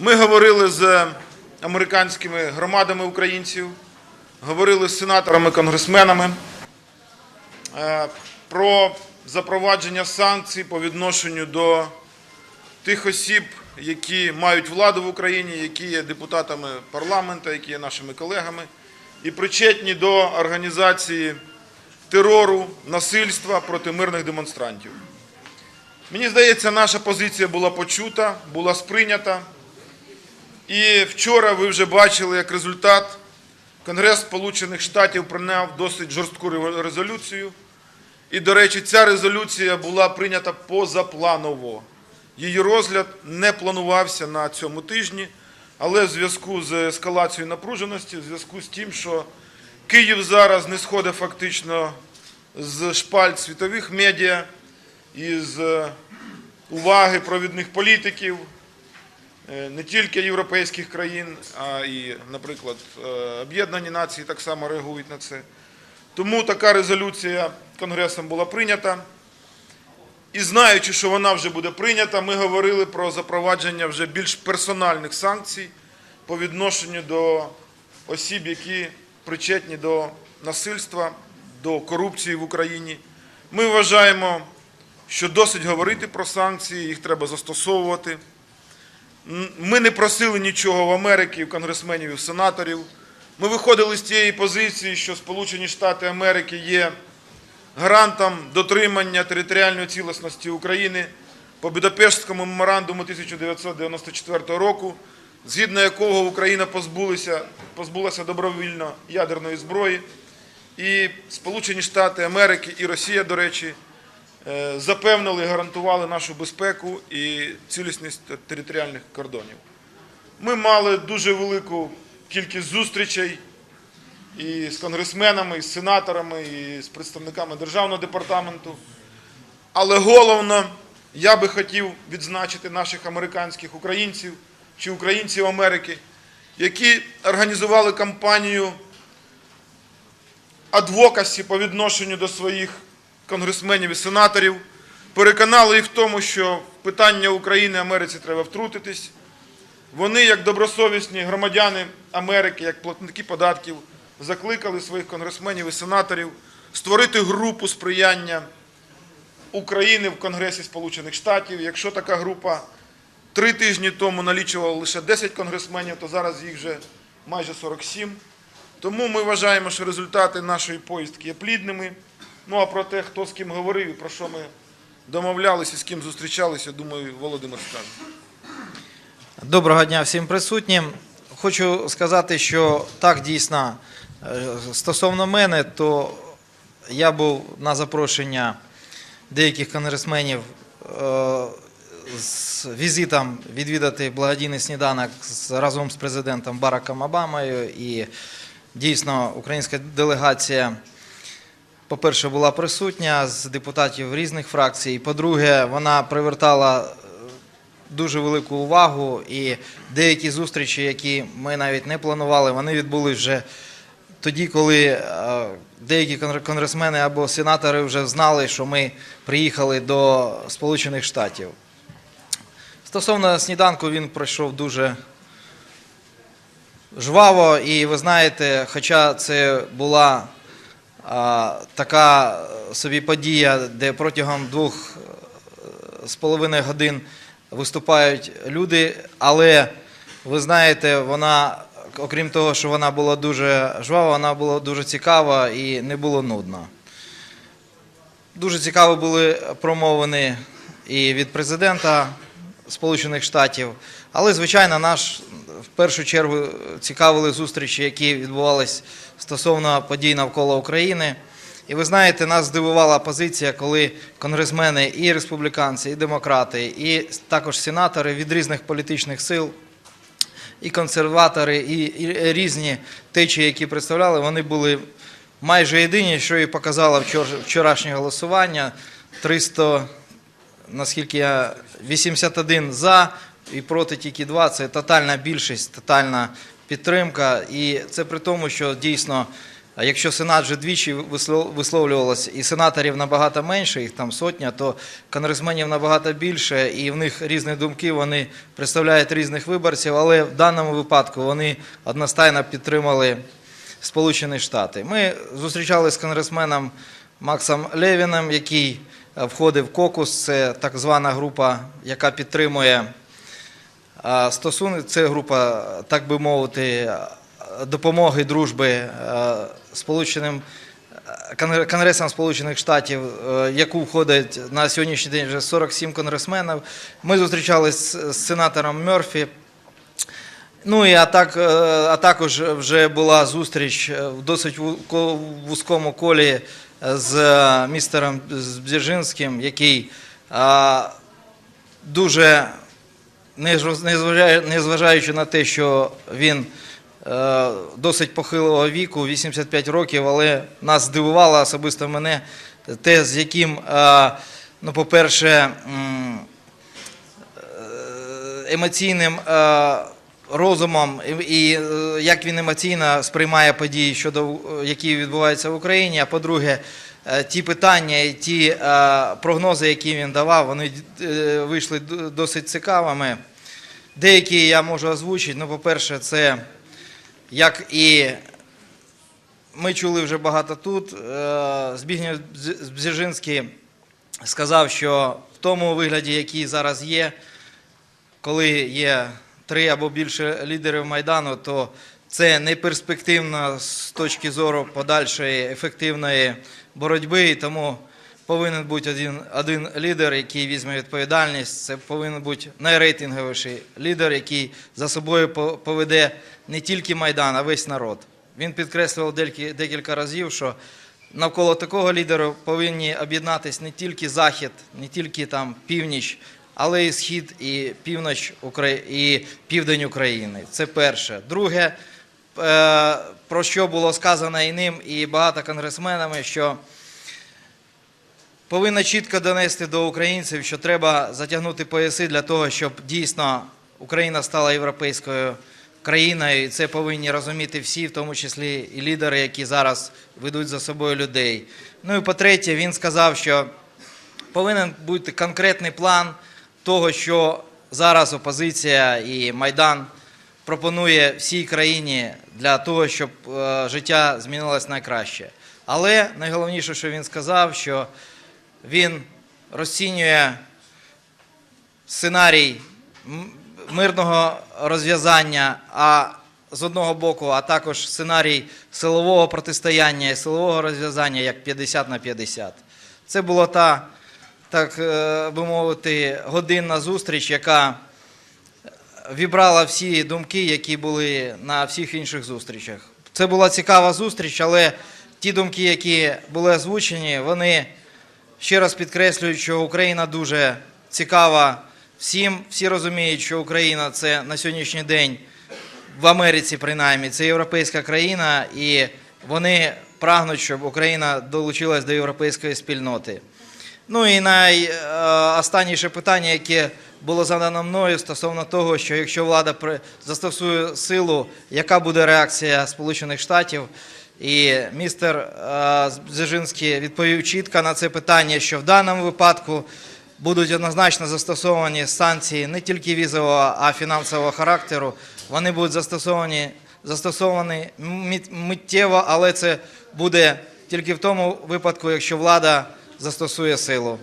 Ми говорили з американськими громадами українців, говорили з сенаторами, конгресменами е, про запровадження санкцій по відношенню до тих осіб, які мають владу в Україні, які є депутатами парламенту, які є нашими колегами, і причетні до організації терору, насильства проти мирних демонстрантів. Мені здається, наша позиція була почута, була сприйнята. І вчора ви вже бачили, як результат Конгрес Сполучених Штатів прийняв досить жорстку резолюцію. І, до речі, ця резолюція була прийнята позапланово. Її розгляд не планувався на цьому тижні, але в зв'язку з ескалацією напруженості, в зв'язку з тим, що Київ зараз не сходить фактично з шпальт світових медіа і з уваги провідних політиків, е, не тільки європейських країн, а і, наприклад, е, Об'єднані Нації так само реагують на це. Тому така резолюція Конгресом була прийнята. І знаючи, що вона вже буде прийнята, ми говорили про запровадження вже більш персональних санкцій по відношенню до осіб, які причетні до насильства, до корупції в Україні. Ми вважаємо, що досить говорити про санкції, їх треба застосовувати. Ми не просили нічого в Америки, в конгресменів і в сенаторів. Ми виходили з тієї позиції, що Сполучені Штати Америки є гарантом дотримання територіальної цілісності України по Будапештському меморандуму 1994 року, згідно якого Україна позбулася, позбулася добровільно ядерної зброї. І Сполучені Штати Америки і Росія, до речі, запевнили, гарантували нашу безпеку і цілісність територіальних кордонів. Ми мали дуже велику кількість зустрічей і з конгресменами, і з сенаторами, і з представниками державного департаменту. Але головно, я би хотів відзначити наших американських українців чи українців Америки, які організували кампанію адвокасі по відношенню до своїх конгресменів і сенаторів, переконали їх в тому, що в питання України Америці треба втрутитись. Вони, як добросовісні громадяни Америки, як платники податків, закликали своїх конгресменів і сенаторів створити групу сприяння України в Конгресі Сполучених Штатів. Якщо така група три тижні тому налічувала лише 10 конгресменів, то зараз їх вже майже 47. Тому ми вважаємо, що результати нашої поїздки є плідними. Ну а про те, хто з ким говорив і про що ми домовлялися, з ким зустрічалися, думаю, Володимир скаже. Доброго дня всім присутнім. Хочу сказати, що так дійсно е, стосовно мене, то я був на запрошення деяких конгресменів е, з візитом відвідати благодійний сніданок разом з президентом Бараком Обамою. І дійсно українська делегація, по-перше, була присутня з депутатів різних фракцій. По-друге, вона привертала е, дуже велику увагу, і деякі зустрічі, які ми навіть не планували, вони відбулись вже тоді, коли е, деякі конгр- конгресмени або сенатори вже знали, що ми приїхали до Сполучених Штатів. Стосовно сніданку, він пройшов дуже жваво, і ви знаєте, хоча це була така собі подія, де протягом двох з половиною годин виступають люди, але ви знаєте, вона, окрім того, що вона була дуже жвава, вона була дуже цікава і не було нудно. Дуже цікаво були промовини і від президента Сполучених Штатів, але, звичайно, наш в першу чергу цікавили зустрічі, які відбувалися стосовно подій навколо України. І ви знаєте, нас здивувала позиція, коли конгресмени і республіканці, і демократи, і також сенатори від різних політичних сил, і консерватори, і, різні течії, які представляли, вони були майже єдині, що і показало вчор- вчорашнє голосування. 300, наскільки я 81 за і проти тільки 2. Це тотальна більшість, тотальна підтримка. І це при тому, що дійсно якщо Сенат вже двічі вислов- висловлювалося, і сенаторів набагато менше, їх там сотня, то конгресменів набагато більше, і в них різні думки, вони представляють різних виборців, але в даному випадку вони одностайно підтримали Сполучені Штати. Ми зустрічалися з конгресменом Максом Левіним, який входив в кокус, це так звана група, яка підтримує Стосунки це група, так би мовити, допомоги дружби е, Сполученим е, Конгресом Сполучених Штатів, е, яку входить на сьогоднішній день вже 47 конгресменів. Ми зустрічалися з сенатором Мерфі. Ну і а, так, е, а також вже була зустріч е, в досить ву- вузькому колі е, з містером Бзержинським, який дуже незважаючи- на те, що він досить похилого віку, 85 років, але нас здивувало особисто мене те, з яким, ну, по-перше, емоційним розумом і, е, як він емоційно сприймає події, щодо е, які відбуваються в Україні. А по-друге, е, ті питання і ті прогнози, які він давав, вони вийшли досить цікавими. Деякі я можу озвучити. Ну, по-перше, це як і ми чули вже багато тут. Збігнєв Бз- Бзержинський сказав, що в тому вигляді, який зараз є, коли є три або більше лідерів Майдану, то це не перспективно з точки зору подальшої ефективної боротьби, і тому повинен бути один, один лідер, який візьме відповідальність. Це повинен бути найрейтинговіший лідер, який за собою поведе не тільки Майдан, а весь народ. Він підкреслював декілька разів, що навколо такого лідера повинні об'єднатися не тільки Захід, не тільки там північ, але і схід, і північ і південь України. Це перше. Друге, е, про що було сказано і ним, і багато конгресменами, що повинна чітко донести до українців, що треба затягнути пояси для того, щоб дійсно Україна стала європейською країною. І це повинні розуміти всі, в тому числі і лідери, які зараз ведуть за собою людей. Ну і по-третє, він сказав, що повинен бути конкретний план того, що зараз опозиція і Майдан пропонує всій країні для того, щоб е, життя змінилось на краще. Але найголовніше, що він сказав, що він розцінює сценарій мирного розв'язання, а з одного боку, а також сценарій силового протистояння і силового розв'язання як 50 на 50. Це була та, так е, би мовити, годинна зустріч, яка вібрала всі думки, які були на всіх інших зустрічах. Це була цікава зустріч, але ті думки, які були озвучені, вони ще раз підкреслюють, що Україна дуже цікава всім. Всі розуміють, що Україна це на сьогоднішній день в Америці, принаймні, це європейська країна, і вони прагнуть, щоб Україна долучилась до європейської спільноти. Ну і найостанніше питання, яке було задано мною стосовно того, що якщо влада застосує силу, яка буде реакція Сполучених Штатів? І містер е, Бзежинський відповів чітко на це питання, що в даному випадку будуть однозначно застосовані санкції не тільки візового, а фінансового характеру. Вони будуть застосовані, застосовані мит- миттєво, але це буде тільки в тому випадку, якщо влада застосує силу.